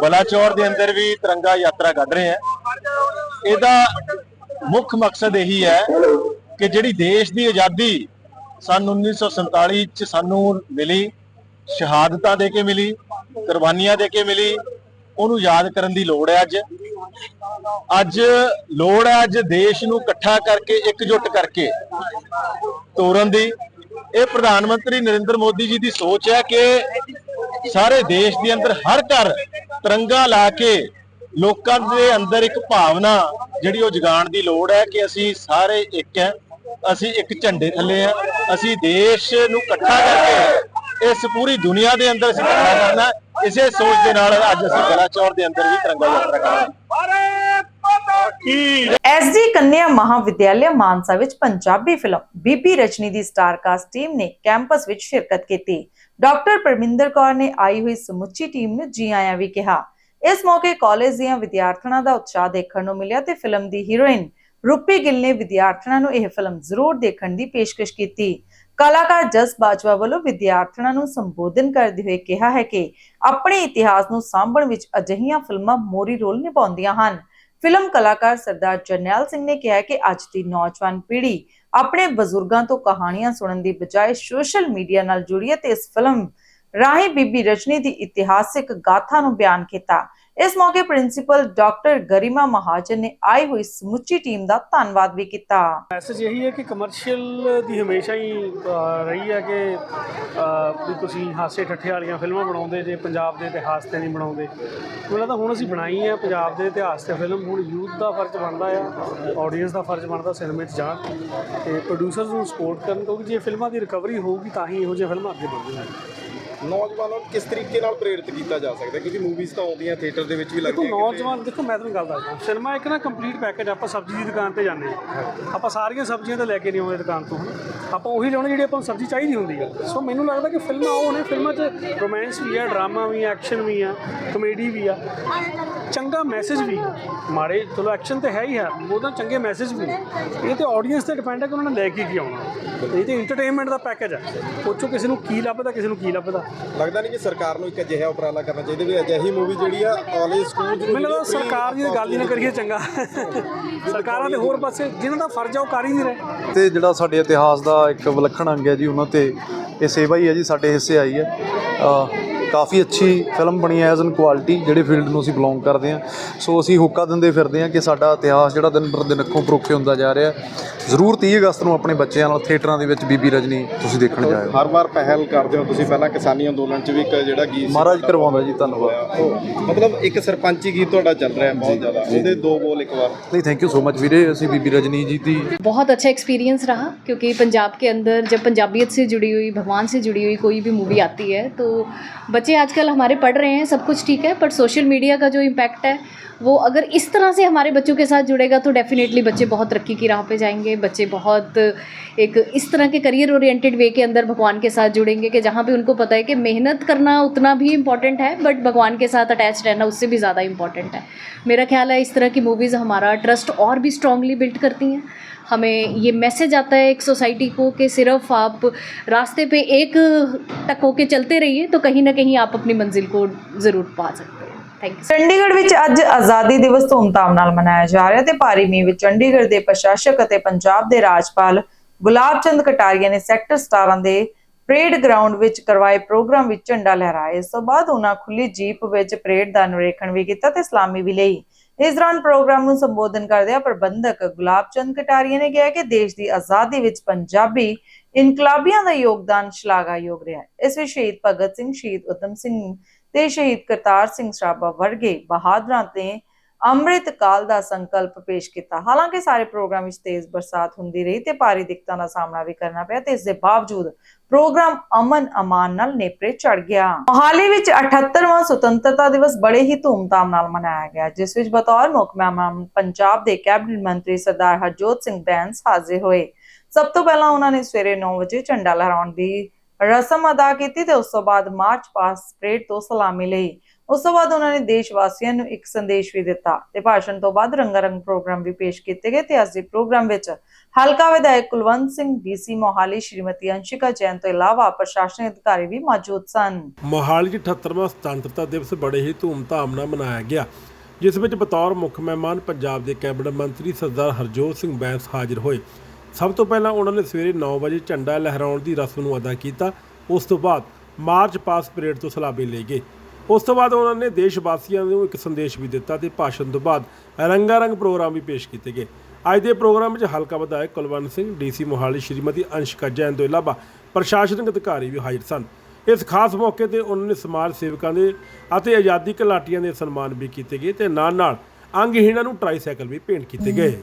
ਬਲਾਚੌਰ ਦੇ ਅੰਦਰ ਵੀ ਤਿਰੰਗਾ ਯਾਤਰਾ ਕੱਢ ਰਹੇ ਹਾਂ। ਇਹਦਾ ਮੁੱਖ ਮਕਸਦ ਇਹੀ ਹੈ ਕਿ ਜਿਹੜੀ ਦੇਸ਼ ਦੀ ਆਜ਼ਾਦੀ ਸਨ 1947 ਚ ਸਾਨੂੰ ਮਿਲੀ, ਸ਼ਹਾਦਤਾਂ ਦੇ ਕੇ ਮਿਲੀ, ਕੁਰਬਾਨੀਆਂ ਦੇ ਕੇ ਮਿਲੀ ਉਹਨੂੰ ਯਾਦ ਕਰਨ ਦੀ ਲੋੜ ਹੈ ਅੱਜ। ਅੱਜ ਲੋੜ ਹੈ ਅੱਜ ਦੇਸ਼ ਨੂੰ ਇਕੱਠਾ ਕਰਕੇ, ਇਕਜੁੱਟ ਕਰਕੇ ਤੋਰਨ ਦੀ। ਇਹ ਪ੍ਰਧਾਨ ਮੰਤਰੀ ਨਰਿੰਦਰ ਮੋਦੀ ਜੀ ਦੀ ਸੋਚ ਹੈ ਕਿ ਸਾਰੇ ਦੇਸ਼ ਦੇ ਅੰਦਰ ਹਰ ਘਰ ਤਿਰੰਗਾ ਲਾ ਕੇ ਲੋਕਾਂ ਦੇ ਅੰਦਰ ਇੱਕ ਭਾਵਨਾ ਜਿਹੜੀ ਉਹ ਜਗਾਉਣ ਦੀ ਲੋੜ ਹੈ ਕਿ ਅਸੀਂ ਸਾਰੇ ਇੱਕ ਹੈ, ਅਸੀਂ ਇੱਕ ਝੰਡੇ ਥੱਲੇ ਆ ਅਸੀਂ ਦੇਸ਼ ਨੂੰ ਇਕੱਠਾ ਕਰਕੇ ਇਸ ਪੂਰੀ ਦੁਨੀਆ ਦੇ ਅੰਦਰ ਅਸੀਂ ਇਕੱਠਾ ਕਰਨਾ ਇਸੇ ਸੋਚ ਦੇ ਨਾਲ ਅੱਜ ਅਸੀਂ ਬਲਾਚੌਰ ਦੇ ਅੰਦਰ ਵੀ ਤਿਰੰਗਾ ਯਾਤਰਾ ਕਰਾਂਗੇ। ਐਸਡੀ ਕੰਨਿਆ ਮਹਾਵਿਦਿਆਲਿਆ ਮਾਨਸਾ ਵਿੱਚ ਪੰਜਾਬੀ ਫਿਲਮ ਬੀਬੀ ਰਚਨੀ ਦੀ ਸਟਾਰਕਾਸਟ ਟੀਮ ਨੇ ਕੈਂਪਸ ਵਿੱਚ ਸ਼ਿਰਕਤ ਕੀਤੀ। ਡਾਕਟਰ ਪਰਮਿੰਦਰ ਕੌਰ ਨੇ ਆਈ ਹੋਈ ਸਮੁੱਚੀ ਟੀਮ ਨੂੰ ਜੀ ਆਇਆਂ ਵੀ ਕਿਹਾ। ਇਸ ਮੌਕੇ ਕਾਲਜ ਦੀਆਂ ਵਿਦਿਆਰਥਣਾਂ ਦਾ ਉਤਸ਼ਾਹ ਦੇਖਣ ਨੂੰ ਮਿਲਿਆ ਤੇ ਫਿਲਮ ਦੀ ਹੀਰੋਇਨ ਰੂਪੀ ਗਿੱਲ ਨੇ ਵਿਦਿਆਰਥਣਾਂ ਨੂੰ ਇਹ ਫਿਲਮ ਜ਼ਰੂਰ ਦੇਖਣ ਦੀ ਪੇਸ਼ਕਸ਼ ਕੀਤੀ। ਕਲਾਕਾਰ ਜਸ ਬਾਜਵਾ ਵੱਲੋਂ ਵਿਦਿਆਰਥਣਾਂ ਨੂੰ ਸੰਬੋਧਨ ਕਰਦੇ ਹੋਏ ਕਿਹਾ ਹੈ ਕਿ ਆਪਣੇ ਇਤਿਹਾਸ ਨੂੰ ਸਾਂਭਣ ਵਿੱਚ ਅਜਿਹੀਆਂ ਫਿਲਮਾਂ ਮੋਰੀ ਰੋਲ ਨਿਭਾਉਂਦੀਆਂ ਹਨ। ਫਿਲਮ ਕਲਾਕਾਰ ਸਰਦਾਰ ਜਰਨੈਲ ਸਿੰਘ ਨੇ ਕਿਹਾ ਕਿ ਅੱਜ ਦੀ ਨੌਜਵਾਨ ਪੀੜ੍ਹੀ ਆਪਣੇ ਬਜ਼ੁਰਗਾਂ ਤੋਂ ਕਹਾਣੀਆਂ ਸੁਣਨ ਦੀ ਬਜਾਏ ਸੋਸ਼ਲ ਮੀਡੀਆ ਨਾਲ ਜੁੜੀ ਹੈ ਤੇ ਇਸ ਫਿਲਮ ਰਾਹੀਂ ਬੀਬੀ ਰਜਨੀ ਦੀ ਇਤਿਹਾਸਿਕ ਗਾਥਾ ਨੂੰ ਬਿਆਨ ਕੀਤਾ। ਇਸ ਮੌਕੇ ਪ੍ਰਿੰਸੀਪਲ ਡਾਕਟਰ ਗਰਿਮਾ ਮਹਾਜਨ ਨੇ ਆਈ ਹੋਈ ਸਮੁੱਚੀ ਟੀਮ ਦਾ ਧੰਨਵਾਦ ਵੀ ਕੀਤਾ। ਮੈਸੇਜ ਇਹੀ ਹੈ ਕਿ ਕਮਰਸ਼ੀਅਲ ਦੀ ਹਮੇਸ਼ਾ ਹੀ ਰਹੀ ਹੈ ਕਿ ਤੁਸੀਂ ਹਾਸੇ ਠੱਠੇ ਵਾਲੀਆਂ ਫਿਲਮਾਂ ਬਣਾਉਂਦੇ ਜੇ, ਪੰਜਾਬ ਦੇ ਇਤਿਹਾਸ ਤੇ ਨਹੀਂ ਬਣਾਉਂਦੇ। ਮੈਨੂੰ ਲੱਗਦਾ ਹੁਣ ਅਸੀਂ ਬਣਾਈ ਹੈ, ਪੰਜਾਬ ਦੇ ਇਤਿਹਾਸ ਤੇ ਫਿਲਮ। ਹੁਣ ਯੂਥ ਦਾ ਫਰਜ਼ ਬਣਦਾ ਆ ਆਡੀਅנס ਦਾ ਫਰਜ਼ ਬਣਦਾ ਸਿਨੇਮੇ 'ਚ ਜਾਣ। ਤੇ ਪ੍ਰੋਡਿਊਸਰਸ ਨੂੰ ਸਪੋਰਟ ਕਰਨ, ਕਿਉਂਕਿ ਜੇ ਫਿਲਮਾਂ ਦੀ ਰਿਕਵਰੀ ਹੋਊਗੀ, ਤਾਂ ਹੀ ਇਹੋ ਜਿਹੀਆਂ ਫਿਲਮਾਂ ਅੱਗੇ ਵਧਣਗੀਆਂ ਨੌਜਵਾਨਾਂ ਨੂੰ ਕਿਸ ਤਰੀਕੇ ਨਾਲ ਪ੍ਰੇਰਿਤ ਕੀਤਾ ਜਾ ਸਕਦਾ? ਕਿਉਂਕਿ ਮੂਵੀਜ਼ ਤਾਂ ਆਉਂਦੀਆਂ ਥੀਏਟਰ ਦੇ ਵਿੱਚ ਵੀ ਦੇਖੋ ਲੱਗਦੀਆਂ ਨੌਜਵਾਨ ਦੇਖੋ ਮੈਂ ਤੁਹਾਨੂੰ ਗੱਲ ਦੱਸਦਾ। ਸਿਨੇਮਾ ਇੱਕ ਨਾ ਕੰਪਲੀਟ ਪੈਕੇਜ ਆਪਾਂ ਸਬਜ਼ੀ ਦੀ ਦੁਕਾਨ ਤੇ ਜਾਂਦੇ ਹਾਂ। ਆਪਾਂ ਸਾਰੀਆਂ ਸਬਜ਼ੀਆਂ ਤਾਂ ਲੈ ਕੇ ਨਹੀਂ ਆਉਂਦੇ ਦੁਕਾਨ ਤੋਂ ਆਪਾਂ ਉਹੀ ਲਿਆਉਣੇ ਜਿਹੜੀ ਆਪਾਂ ਨੂੰ ਸਬਜ਼ੀ ਚਾਹੀਦੀ ਹੁੰਦੀ ਆ। ਸੋ ਮੈਨੂੰ ਲੱਗਦਾ ਕਿ ਫਿਲਮਾਂ ਉਹ ਨੇ ਫਿਲਮਾਂ 'ਚ ਰੋਮਾਂਸ ਵੀ ਆ ਡਰਾਮਾ ਵੀ ਆ ਐਕਸ਼ਨ ਵੀ ਆ ਕਮੇਡੀ ਵੀ ਆ। ਚੰਗਾ ਮੈਸੇਜ ਵੀ। ਮਾੜੇ ਚਲੋ ਐਕਸ਼ਨ ਤੇ ਹੈ ਹੀ ਹੈ ਉਹਦਾ ਚੰਗੇ ਮੈਸੇਜ ਵੀ। ਇਹ ਤੇ ਆਡੀਅנס ਤੇ ਡਿਪੈਂਡ ਹੈ ਕਿ ਉਹਨਾਂ ਨੇ ਲੈ ਕੇ ਕੀ ਆਉਣਾ। ਇਹ ਤੇ ਇੰਟਰਟੇਨਮੈਂਟ ਦਾ ਪੈਕੇਜ ਹੈ ਉਹ 'ਚੋਂ ਕਿਸੇ ਨੂੰ ਕੀ ਲੱਭਦਾ ਕਿਸੇ ਨੂੰ ਕੀ ਲੱਭਦਾ। ਲੱਗਦਾ ਨਹੀਂ ਕਿ ਸਰਕਾਰ ਨੂੰ ਇੱਕ ਅਜਿਹਾ ਉਪਰਾਲਾ ਕਰਨਾ ਚਾਹੀਦਾ ਵੀ ਅਜਿਹੀ ਮੂਵੀ ਜਿਹੜੀ ਆ ਕਾਲਜ ਸਕੂਲ ਮੈਨੂੰ ਲੱਗਦਾ ਸਰਕਾਰ ਦੀ ਗੱਲ ਹੀ ਨਾ ਕਰੀਏ ਚੰਗਾ। ਸਰਕਾਰਾਂ ਦੇ ਹੋਰ ਪਾਸੇ ਜਿਨ੍ਹਾਂ ਦਾ ਫਰਜ਼ ਆ ਉਹ ਕਰ ਹੀ ਨਹੀਂ ਰਹੇ। ਤੇ ਜਿਹੜਾ ਸਾਡੇ ਇਤਿਹਾਸ ਦਾ ਇੱਕ ਵਿਲੱਖਣ ਅੰਗ ਹੈ ਜੀ ਉਹਨਾਂ ਤੇ ਇਹ ਸੇਵਾ ਹੀ ਹੈ ਜੀ ਸਾਡੇ ਹਿੱਸੇ ਆਈ ਹੈ। ਕਾਫੀ ਅੱਛੀ ਫਿਲਮ ਬਣੀ ਹੈ ਐਜ਼ ਇਨ ਕੁਆਲਿਟੀ ਜਿਹੜੇ ਫੀਲਡ ਨੂੰ ਅਸੀਂ ਬਿਲੋਂਗ ਕਰਦੇ ਹਾਂ ਸੋ ਅਸੀਂ ਹੁੱਕਾ ਦਿੰਦੇ ਫਿਰਦੇ ਹਾਂ ਕਿ ਸਾਡਾ ਇਤਿਹਾਸ ਜਿਹੜਾ ਦਿਨ ਪਰ ਦਿਨ ਅੱਖੋਂ ਪਰੋਖੇ ਹੁੰਦਾ ਜਾ ਰਿਹਾ ਜ਼ਰੂਰ 30 ਅਗਸਤ ਨੂੰ ਆਪਣੇ ਬੱਚਿਆਂ ਨਾਲ ਥੀਏਟਰਾਂ ਦੇ ਵਿੱਚ ਬੀਬੀ ਰਜਨੀ ਤੁਸੀਂ ਦੇਖਣ ਜਾਇਓ ਹਰ ਵਾਰ ਪਹਿਲ ਕਰਦੇ ਹੋ ਤੁਸੀਂ ਪਹਿਲਾਂ ਕਿਸਾਨੀ ਅੰਦੋਲਨ 'ਚ ਵੀ ਇੱਕ ਜਿਹੜਾ ਗੀਤ ਸੀ ਮਹਾਰਾਜ ਤੁਹਾਡਾ ਕਰਵਾਉਂਦਾ ਜੀ ਧੰਨਵਾਦ ਉਹ ਮਤਲਬ ਇੱਕ ਸਰਪੰਚੀ ਗੀਤ ਤੁਹਾਡਾ ਚੱਲ ਰਿਹਾ ਬਹੁਤ ਜ਼ਿਆਦਾ ਉਹਦੇ ਦੋ ਬੋਲ ਇੱਕ ਵਾਰ ਨਹੀਂ ਥੈਂਕ ਯੂ ਸੋ ਮਚ ਵੀਰੇ ਅਸੀਂ ਬੀਬੀ ਰਜਨੀ ਜੀ ਦੀ बहुत अच्छा एक्सपीरियंस रहा क्योंकि पंजाब के अंदर जब पंजाबियत से जुड़ी हुई भगवान से जुड़ी हुई कोई भी मूवी आती है तो बच्चे आजकल हमारे पढ़ रहे हैं, सब कुछ ठीक है, पर सोशल मीडिया का जो इम्पैक्ट है, वो अगर इस तरह से हमारे बच्चों के साथ जुड़ेगा तो डेफिनेटली बच्चे बहुत तरक्की की राह पे जाएँगे, बच्चे बहुत एक इस तरह के करियर ओरिएंटेड वे के अंदर भगवान के साथ जुड़ेंगे कि जहाँ पे उनको पता है कि मेहनत करना उतना भी इंपॉर्टेंट है बट भगवान के साथ अटैच रहना उससे भी ज़्यादा इंपॉर्टेंट है। मेरा ख्याल है इस तरह की मूवीज़ हमारा ट्रस्ट और भी स्ट्रांगली बिल्ड करती हैं। हमें ये मैसेज आता है एक सोसाइटी को कि सिर्फ आप रास्ते पे एक टक होके चलते रहिए तो कहीं ना कहीं आप अपनी मंजिल को ज़रूर पा सकते हैं थैंक यू ਚੰਡੀਗੜ੍ਹ ਵਿੱਚ ਅੱਜ ਆਜ਼ਾਦੀ ਦਿਵਸ ਧੂਮਧਾਮ ਨਾਲ ਮਨਾਇਆ ਜਾ ਰਿਹਾ ਤੇ ਭਾਰੀ ਮੀਂਹ ਵਿੱਚ ਚੰਡੀਗੜ੍ਹ ਦੇ ਪ੍ਰਸ਼ਾਸਕ ਅਤੇ ਪੰਜਾਬ ਦੇ ਰਾਜਪਾਲ ਗੁਲਾਬ ਚੰਦ ਕਟਾਰੀਆ ਨੇ ਸੈਕਟਰ 17 ਦੇ ਪਰੇਡ ਗਰਾਊਂਡ ਵਿੱਚ ਕਰਵਾਏ ਪ੍ਰੋਗਰਾਮ ਵਿੱਚ ਝੰਡਾ ਲਹਿਰਾਇਆ ਇਸ ਤੋਂ ਬਾਅਦ ਉਹਨਾਂ ਖੁੱਲੀ ਜੀਪ ਵਿੱਚ ਪਰੇਡ ਦਾ ਨਿਰੀਖਣ ਵੀ ਕੀਤਾ ਤੇ ਸਲਾਮੀ ਵੀ ਲਈ ਇਸ ਦੌਰਾਨ ਪ੍ਰੋਗਰਾਮ ਨੂੰ ਸੰਬੋਧਨ ਕਰਦਿਆਂ ਪ੍ਰਬੰਧਕ ਗੁਲਾਬ ਚੰਦ ਕਟਾਰੀਆ ਨੇ ਕਿਹਾ ਕਿ ਦੇਸ਼ ਦੀ ਆਜ਼ਾਦੀ ਵਿੱਚ ਪੰਜਾਬੀ ਇਨਕਲਾਬੀਆਂ ਦਾ ਯੋਗਦਾਨ ਸ਼ਲਾਘਾਯੋਗ ਰਿਹਾ ਹੈ। ਇਸ ਵਿੱਚ ਸ਼ਹੀਦ ਭਗਤ ਸਿੰਘ, ਸ਼ਹੀਦ ਉਦਮ ਸਿੰਘ ਤੇ ਸ਼ਹੀਦ ਕਰਤਾਰ ਸਿੰਘ ਸਰਾਭਾ ਵਰਗੇ ਬਹਾਦਰਾਂ ਤੇ ਅੰਮ੍ਰਿਤ ਕਾਲ ਦਾ ਸੰਕਲਪ ਪੇਸ਼ ਕੀਤਾ। ਹਾਲਾਂਕਿ ਸਾਰੇ ਪ੍ਰੋਗਰਾਮ ਵਿੱਚ ਤੇਜ਼ ਬਰਸਾਤ ਹੁੰਦੀ ਰਹੀ ਤੇ ਭਾਰੀ ਦਿੱਕਤਾਂ ਦਾ ਸਾਹਮਣਾ ਵੀ ਕਰਨਾ ਪਿਆ ਤੇ ਇਸ ਦੇ ਬਾਵਜੂਦ ਪ੍ਰੋਗਰਾਮ ਅਮਨ ਅਮਾਨ ਨਾਲ ਨੇਪਰੇ ਚੜ ਗਿਆ। ਮੋਹਾਲੀ ਵਿੱਚ 78ਵਾਂ ਸੁਤੰਤਰਤਾ ਦਿਵਸ ਬੜੇ ਹੀ ਧੂਮਧਾਮ ਨਾਲ ਮਨਾਇਆ ਗਿਆ, ਜਿਸ ਵਿੱਚ ਬਤੌਰ ਮੁੱਖ ਮਹਿਮਾਨ ਪੰਜਾਬ ਦੇ ਕੈਬਨਿਟ ਮੰਤਰੀ ਸਰਦਾਰ ਹਰਜੋਤ ਸਿੰਘ ਬੈਂਸ ਹਾਜ਼ਰ ਹੋਏ। ਸਭ ਤੋਂ ਪਹਿਲਾਂ ਉਹਨਾਂ ਨੇ ਸਵੇਰੇ 9 ਵਜੇ ਝੰਡਾ ਲਹਿਰਾਉਣ ਦੀ ਰਸਮ ਅਦਾ ਕੀਤੀ ਤੇ ਉਸ ਤੋਂ ਬਾਅਦ ਮਾਰਚ ਪਾਸਟ ਪਰੇਡ ਤੋਂ ਸਲਾਮੀ ਲਈ। ਉਸ ਤੋਂ ਬਾਅਦ ਉਹਨਾਂ ਨੇ ਦੇਸ਼ ਵਾਸੀਆਂ ਨੂੰ ਇੱਕ ਸੰਦੇਸ਼ ਵੀ ਦਿੱਤਾ ਤੇ ਭਾਸ਼ਣ ਤੋਂ ਬਾਅਦ ਰੰਗਾਰੰਗ ਪ੍ਰੋਗਰਾਮ ਵੀ ਪੇਸ਼ ਕੀਤੇ ਗਏ ਤੇ ਅੱਜ ਦੇ ਪ੍ਰੋਗਰਾਮ ਵਿੱਚ ਹਲਕਾ ਵਿਧਾਇਕ ਕੁਲਵੰਤ ਸਿੰਘ ਡੀਸੀ ਮੋਹਾਲੀ, ਸ਼੍ਰੀਮਤੀ ਅੰਸ਼ਿਕਾ ਜੈਨ ਤੋਂ ਇਲਾਵਾ ਪ੍ਰਸ਼ਾਸਨਿਕ ਅਧਿਕਾਰੀ ਵੀ ਮੌਜੂਦ ਸਨ। ਮੋਹਾਲੀ 'ਚ 78ਵਾਂ ਸੁਤੰਤਰਤਾ ਦਿਵਸ ਬੜੇ ਹੀ ਧੂਮਧਾਮ ਨਾਲ ਮਨਾਇਆ ਗਿਆ, ਜਿਸ ਵਿੱਚ ਬਤੌਰ ਮੁੱਖ ਮਹਿਮਾਨ ਪੰਜਾਬ ਦੇ ਕੈਬਨਿਟ ਮੰਤਰੀ ਸਰਦਾਰ ਹਰਜੋਤ ਸਿੰਘ ਬੈਂਸ ਹਾਜ਼ਰ ਹੋਏ। ਸਭ ਤੋਂ ਪਹਿਲਾਂ ਉਹਨਾਂ ਨੇ ਸਵੇਰੇ 9 ਵਜੇ ਝੰਡਾ ਲਹਿਰਾਉਣ ਦੀ ਰਸਮ ਨੂੰ ਅਦਾ ਕੀਤਾ, ਉਸ ਤੋਂ ਬਾਅਦ ਮਾਰਚ ਪਾਸ ਪਰੇਡ ਤੋਂ ਸਲਾਮੀ ਲਈ ਗਏ। ਉਸ ਤੋਂ ਬਾਅਦ ਉਹਨਾਂ ਨੇ ਦੇਸ਼ ਵਾਸੀਆਂ ਨੂੰ ਇੱਕ ਸੰਦੇਸ਼ ਵੀ ਦਿੱਤਾ ਤੇ ਭਾਸ਼ਣ ਤੋਂ ਬਾਅਦ ਰੰਗਾ ਪ੍ਰੋਗਰਾਮ ਵੀ ਪੇਸ਼ ਕੀਤੇ ਗਏ। ਅੱਜ ਦੇ ਪ੍ਰੋਗਰਾਮ ਵਿੱਚ ਹਲਕਾ ਵਿਧਾਇਕ ਕੁਲਵੰਤ ਸਿੰਘ, ਡੀਸੀ ਮੋਹਾਲੀ ਸ਼੍ਰੀਮਤੀ ਅੰਸ਼ਕਾ ਜੈਨ ਤੋਂ ਇਲਾਵਾ ਪ੍ਰਸ਼ਾਸਨਿਕ ਅਧਿਕਾਰੀ ਵੀ ਹਾਜ਼ਰ ਸਨ। ਇਸ ਖਾਸ ਮੌਕੇ ਤੇ ਉਹਨਾਂ ਨੇ ਸਮਾਜ ਸੇਵਕਾਂ ਦੇ ਅਤੇ ਆਜ਼ਾਦੀ ਘਲਾਟੀਆਂ ਦੇ ਸਨਮਾਨ ਵੀ ਕੀਤੇ ਗਏ ਤੇ ਨਾਲ ਨਾਲ ਅੰਗਹੀਣਾਂ ਨੂੰ ਟਰਾਈਸਾਈਕਲ ਵੀ ਭੇਂਟ ਕੀਤੇ ਗਏ।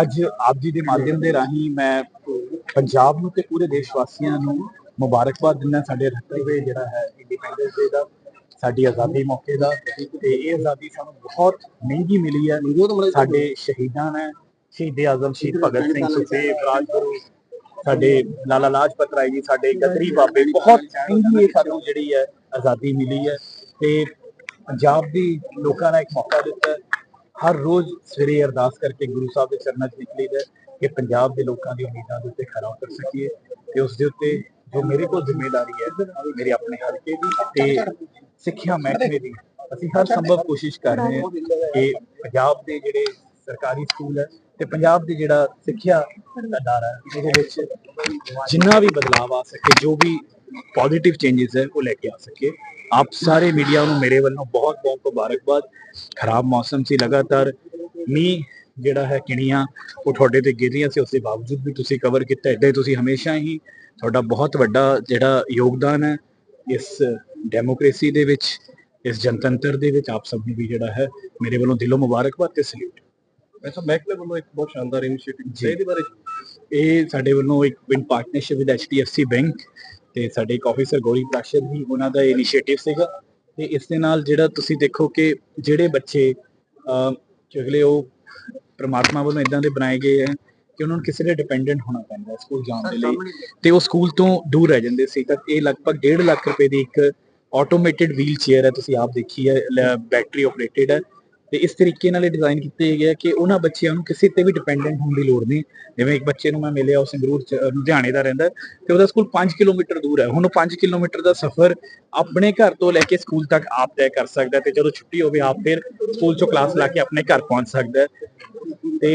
ਅੱਜ ਆਪ ਜੀ ਦੇ ਮਾਧਿਅਮ ਦੇ ਰਾਹੀਂ ਮੈਂ ਪੰਜਾਬ ਨੂੰ ਤੇ ਪੂਰੇ ਦੇਸ਼ ਵਾਸੀਆਂ ਨੂੰ ਮੁਬਾਰਕਬਾਦ ਦਿੰਦਾ ਸਾਡੇ 78ਵੇਂ ਜਿਹੜਾ ਹੈ ਇੰਡੀਪੈਂਡੈਂਸ ਡੇ ਦਾ, ਸਾਡੀ ਆਜ਼ਾਦੀ ਮੌਕੇ ਦਾ, ਤੇ ਇਹ ਆਜ਼ਾਦੀ ਸਾਨੂੰ ਬਹੁਤ ਮਹਿੰਗੀ ਮਿਲੀ ਹੈ। ਸਾਡੇ ਸ਼ਹੀਦਾਂ ਨੇ, ਸ਼ਹੀਦ ਆਜ਼ਮ, ਸ਼ਹੀਦ ਭਗਤ ਸਿੰਘ, ਸੁਖਦੇਵ, ਰਾਜਗੁਰੂ, ਸਾਡੇ ਲਾਲਾ ਲਾਜਪਤ ਰਾਏ ਜੀ, ਸਾਡੇ ਗਦਰੀ ਬਾਬੇ, ਬਹੁਤ ਮਹਿੰਗੀ ਇਹ ਸਾਨੂੰ ਜਿਹੜੀ ਹੈ ਆਜ਼ਾਦੀ ਮਿਲੀ ਹੈ। ਤੇ ਪੰਜਾਬ ਦੀ ਲੋਕਾਂ ਨੇ ਇੱਕ ਮੌਕਾ ਦਿੱਤਾ ਹਰ ਰੋਜ਼ ਸਵੇਰੇ ਅਰਦਾਸ ਕਰਕੇ ਗੁਰੂ ਸਾਹਿਬ ਦੇ ਚਰਨਾਂ 'ਚ ਨਿਕਲੀਦਾ ਹੈ ਕਿ ਪੰਜਾਬ ਦੇ ਲੋਕਾਂ ਦੀ ਉਮੀਦਾਂ ਦੇ ਉੱਤੇ ਖਰਾ ਉਤਰ ਸਕੀਏ ਤੇ ਉਸ ਦੇ ਉੱਤੇ ਜੋ ਮੇਰੇ ਕੋਲ ਜ਼ਿੰਮੇਵਾਰੀ ਹੈ ਮੇਰੇ ਆਪਣੇ ਹਲਕੇ ਦੀ ਤੇ ਸਿੱਖਿਆ ਮਹਿਕਮੇ ਦੀ। ਅਸੀਂ ਹਰ ਸੰਭਵ ਕੋਸ਼ਿਸ਼ ਕਰ ਰਹੇ ਹਾਂ ਕਿ ਪੰਜਾਬ ਦੇ ਜਿਹੜੇ ਸਰਕਾਰੀ ਸਕੂਲ ਹੈ ਤੇ ਪੰਜਾਬ ਦੇ ਜਿਹੜਾ ਸਿੱਖਿਆ ਅਦਾਰਾ ਹੈ, ਉਹਦੇ ਵਿੱਚ ਜਿੰਨਾ ਵੀ ਬਦਲਾਅ ਆ ਸਕੇ, ਜੋ ਵੀ ਪੋਜ਼ਿਟਿਵ ਚੇਂजेस ਹੈ, ਉਹ ਲੈ ਕੇ ਆ ਸਕੇ। ਆਪ ਸਾਰੇ ਮੀਡੀਆ ਨੂੰ ਮੇਰੇ ਵੱਲੋਂ ਬਹੁਤ ਬਹੁਤ ਮੁਬਾਰਕਬਾਦ। ਖਰਾਬ ਮੌਸਮ ਸੀ ਲਗਾਤਾਰ, ਮੀਂਹ ਜਿਹੜਾ ਹੈ ਕਿਣੀਆਂ ਉਹ ਤੁਹਾਡੇ ਤੇ ਗਿਰ ਰਹੀਆਂ ਸੀ ਉਸ ਦੇ ਬਾਵਜੂਦ ਵੀ ਤੁਸੀਂ ਕਵਰ ਕੀਤਾ। ਏਦਾਂ ਹੀ ਤੁਸੀਂ ਹਮੇਸ਼ਾ ਹੀ ਤੁਹਾਡਾ ਬਹੁਤ ਵੱਡਾ ਜਿਹੜਾ ਯੋਗਦਾਨ ਹੈ ਇਸ ਡੈਮੋਕ੍ਰੇਸੀ ਦੇ ਵਿੱਚ ਇਸ ਜਨਤੰਤਰ ਦੇ ਵਿੱਚ ਆਪ ਸਭ ਨੂੰ ਵੀ ਜਿਹੜਾ ਹੈ ਮੇਰੇ ਵੱਲੋਂ ਦਿਲੋਂ ਮੁਬਾਰਕਬਾਦ ਤੇ ਸਲੂਟ ਵੈਸੇ ਮਹਿਕਮੇ ਵੱਲੋਂ ਇੱਕ ਬਹੁਤ ਸ਼ਾਨਦਾਰ ਇਨੀਸ਼ੀਏਟਿਵ। ਇਹਦੇ ਬਾਰੇ ਇਹ ਸਾਡੇ ਵੱਲੋਂ ਇੱਕ in partnership with HDFC bank ਤੇ ਸਾਡੇ ਇੱਕ ਆਫੀਸਰ ਗੌਰੀ ਪ੍ਰਾਸ਼ਦ ਵੀ ਉਹਨਾਂ ਦਾ ਇਨੀਸ਼ੀਏਟਿਵ ਸੀਗਾ। ਤੇ ਇਸ ਦੇ ਨਾਲ ਜਿਹੜਾ ਤੁਸੀਂ ਦੇਖੋ ਕਿ ਜਿਹੜੇ ਬੱਚੇ ਅਗਲੇ ਉਹ ਪ੍ਰਮਾਤਮਾ ਵੱਲੋਂ ਇਦਾਂ ਦੇ ਬਣਾਏ ਗਏ ਹੈ ਕਿ ਉਹਨਾਂ ਨੂੰ ਕਿਸੇ ਦੇ ਡਿਪੈਂਡੈਂਟ ਹੋਣਾ ਪੈਂਦਾ ਸਕੂਲ ਜਾਣ ਦੇ ਲਈ। ਤੇ ਉਹ ਸਕੂਲ ਤੋਂ ਦੂਰ ਰਹਿ ਜਾਂਦੇ ਸੀ। ਤਾਂ ਇਹ ਲਗਭਗ 1.5 ਲੱਖ ਰੁਪਏ ਦੀ ਇੱਕ ਆਟੋਮੇਟਿਡ ਵੀਲ ਚੇਅਰ ਹੈ ਤੁਸੀਂ ਆਪ ਦੇਖੀ ਹੈ ਬੈਟਰੀ ਆਪਰੇਟਡ ਹੈ। ਤੇ ਇਸ ਤਰੀਕੇ ਨਾਲ ਇਹ ਡਿਜ਼ਾਈਨ ਕੀਤੇ ਗਏ ਕਿ ਉਹਨਾਂ ਬੱਚਿਆਂ ਨੂੰ ਕਿਸੇ ਤੇ ਵੀ ਡਿਪੈਂਡੈਂਟ ਹੋਣ ਦੀ ਲੋੜ ਨਹੀਂ। ਜਿਵੇਂ ਇੱਕ ਬੱਚੇ ਨੂੰ ਮੈਂ ਮਿਲਿਆ, ਉਹ ਸੰਗਰੂਰ ਲੁਧਿਆਣੇ ਦਾ ਰਹਿੰਦਾ ਤੇ ਉਹਦਾ ਸਕੂਲ 5 ਕਿਲੋਮੀਟਰ ਦੂਰ ਹੈ। ਹੁਣ ਉਹ 5 ਕਿਲੋਮੀਟਰ ਦਾ ਸਫ਼ਰ ਆਪਣੇ ਘਰ ਤੋਂ ਲੈ ਕੇ ਸਕੂਲ ਤੱਕ ਆਪ ਤੈਅ ਕਰ ਸਕਦਾ ਤੇ ਜਦੋਂ ਛੁੱਟੀ ਹੋਵੇ, ਆਪ ਫਿਰ ਸਕੂਲ ਚੋਂ ਕਲਾਸ ਲਾ ਕੇ ਆਪਣੇ ਘਰ ਪਹੁੰਚ ਸਕਦਾ ਤੇ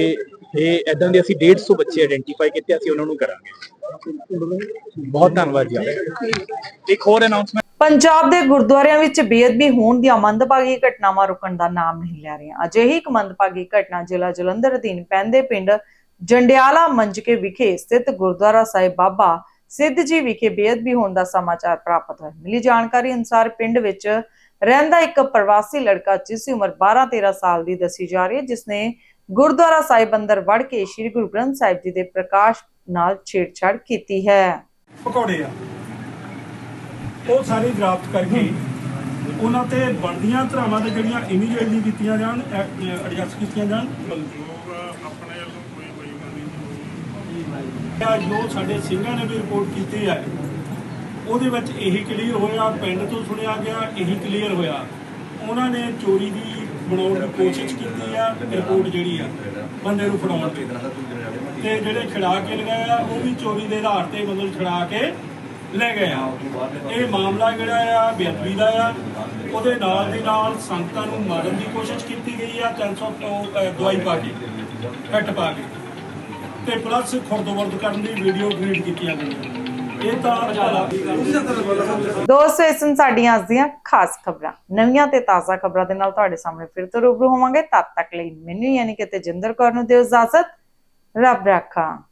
ਇਹ ਇਦਾਂ ਦੇ ਅਸੀਂ 150 ਬੱਚੇ ਆਇਡੈਂਟੀਫਾਈ ਕੀਤੇ, ਅਸੀਂ ਉਹਨਾਂ ਨੂੰ ਕਰਾਂਗੇ। ਬਹੁਤ ਧੰਨਵਾਦ ਜੀ ਇੱਕ ਹੋਰ ਅਨਾਉਂਸਮੈਂਟ ਪੰਜਾਬ ਦੇ ਗੁਰਦੁਆਰਿਆਂ ਵਿੱਚ ਬੇਅਦਬੀ ਹੋਣ ਦੀਆਂ ਮੰਦਭਾਗੀ ਘਟਨਾਵਾਂ ਰੁਕਣ ਦਾ ਨਾਮ ਨਹੀਂ ਲੈ ਰਹੀਆਂ ਅਜਿਹੀ ਇੱਕ ਮੰਦਭਾਗੀ ਘਟਨਾ ਜ਼ਿਲ੍ਹਾ ਜਲੰਧਰ ਅਧੀਨ ਪੈਂਦੇ ਪਿੰਡ ਜੰਡਿਆਲਾ ਮੰਜਕੇ ਵਿਖੇ ਸਥਿਤ ਗੁਰਦੁਆਰਾ ਸਾਹਿਬ ਬਾਬਾ ਸਿੱਧ ਜੀ ਵਿਖੇ ਬੇਅਦਬੀ ਹੋਣ ਦਾ ਸਮਾਚਾਰ ਪ੍ਰਾਪਤ ਹੋਇਆ। ਮਿਲੀ ਜਾਣਕਾਰੀ ਅਨੁਸਾਰ ਪਿੰਡ ਵਿੱਚ ਰਹਿੰਦਾ ਇੱਕ ਪ੍ਰਵਾਸੀ ਲੜਕਾ ਜਿਸ ਦੀ ਉਮਰ 12-13 ਸਾਲ ਦੀ ਦੱਸੀ ਜਾ ਰਹੀ ਹੈ, ਜਿਸ ਨੇ ਗੁਰਦੁਆਰਾ ਸਾਹਿਬ ਅੰਦਰ ਵੜ ਕੇ ਸ੍ਰੀ ਗੁਰੂ ਗ੍ਰੰਥ ਸਾਹਿਬ ਜੀ ਦੇ ਪ੍ਰਕਾਸ਼ ਨਾਲ ਛੇੜਛਾੜ ਕੀਤੀ ਹੈ। ਪਕੌੜੇ ਆ। ਉਹ ਸਾਰੇ ਡਰਾਫਟ ਕਰਕੇ ਉਹਨਾਂ ਤੇ ਬਣਦੀਆਂ ਧਰਾਵਾਂ ਤੇ ਜਿਹੜੀਆਂ ਇਮੀਡੀਏਟਲੀ ਕੀਤੀਆਂ ਜਾਣ ਐਡਜਸਟ ਕੀਤੀਆਂ ਜਾਣ। ਆਪਣੇ ਵੱਲੋਂ ਕੋਈ ਕੋਈ ਜੋ ਸਾਡੇ ਸਿੰਘਾਂ ਨੇ ਵੀ ਰਿਪੋਰਟ ਕੀਤੀ ਹੈ, ਉਹਦੇ ਵਿੱਚ ਇਹੀ ਕਲੀਅਰ ਹੋਇਆ, ਪਿੰਡ ਤੋਂ ਸੁਣਿਆ ਗਿਆ, ਇਹੀ ਕਲੀਅਰ ਹੋਇਆ। ਉਹਨਾਂ ਨੇ ਚੋਰੀ ਦੀ ਬਣਾਉਣ ਦੀ ਕੋਸ਼ਿਸ਼ ਕੀਤੀ ਆ ਰਿਪੋਰਟ ਜਿਹੜੀ ਆ, ਬੰਦੇ ਨੂੰ ਫੜਾਉਣ ਦੀ। ਤੇ ਜਿਹੜੇ ਛੜਾ ਕੇ ਲਗਾਇਆ ਉਹ ਵੀ ਚੋਰੀ ਦੇ ਆਧਾਰ ਤੇ ਮਤਲਬ ਛੜਾ ਕੇ ਲੈ ਗਏ ਆ। ਇਹ ਮਾਮਲਾ ਜਿਹੜਾ ਆ, ਬੇਅਦਬੀ ਦਾ ਆ। ਉਹਦੇ ਨਾਲ ਦੇ ਨਾਲ ਸੰਗਤਾਂ ਨੂੰ ਮਾਰਨ ਦੀ ਕੋਸ਼ਿਸ਼ ਕੀਤੀ ਗਈ ਆ 300 ਤੋਂ ਦਵਾਈ ਪਾ ਕੇ ਕੱਟ ਪਾ ਕੇ। ਤੇ ਪਲੱਸ ਖੁਰਦਵਰਦ ਕਰਨ ਦੀ ਵੀਡੀਓ ਕ੍ਰੀਏਟ ਕੀਤੀਆਂ ਗਈਆਂ। ਇਹ ਤਾਂ ਦੋਸਤੋ, ਇਸ ਸਨ ਸਾਡੀਆਂ ਅੱਜ ਦੀਆਂ ਖਾਸ ਖਬਰਾਂ। ਨਵੀਆਂ ਤੇ ਤਾਜ਼ਾ ਖਬਰਾਂ ਦੇ ਨਾਲ ਤੁਹਾਡੇ ਸਾਹਮਣੇ ਫਿਰ ਤੋਂ ਰੂਬਰੂ ਹੋਵਾਂਗੇ। ਤਦ ਤੱਕ ਲਈ ਮੈਨੂੰ ਯਾਨੀ ਕਿ ਤੇਜਿੰਦਰ ਕੌਰ ਨੂੰ ਦਿਓ ਇਜਾਜ਼ਤ। ਰੱਬ ਰਾਖਾ।